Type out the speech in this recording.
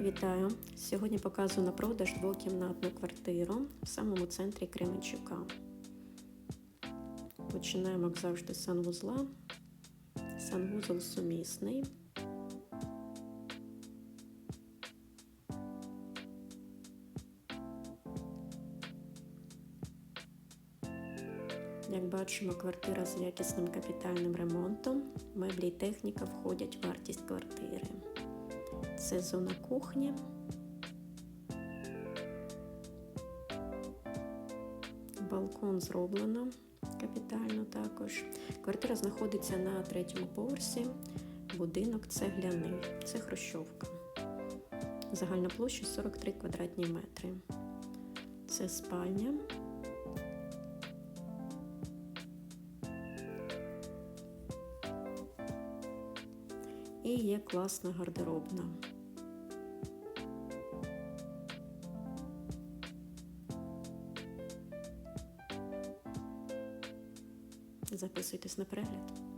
Вітаю! Сьогодні показую на продаж двокімнатну квартиру в самому центрі Кременчука. Починаємо, як завжди, з санвузла. Санвузол сумісний. Як бачимо, квартира з якісним капітальним ремонтом. Меблі і техніка входять в вартість квартири. Це зона кухні. Балкон зроблено капітально також. Квартира знаходиться на третьому поверсі. Будинок цегляний. Це хрущовка. Загальна площа 43 квадратні метри. Це спальня. І є класна гардеробна. Записуйтесь на перегляд.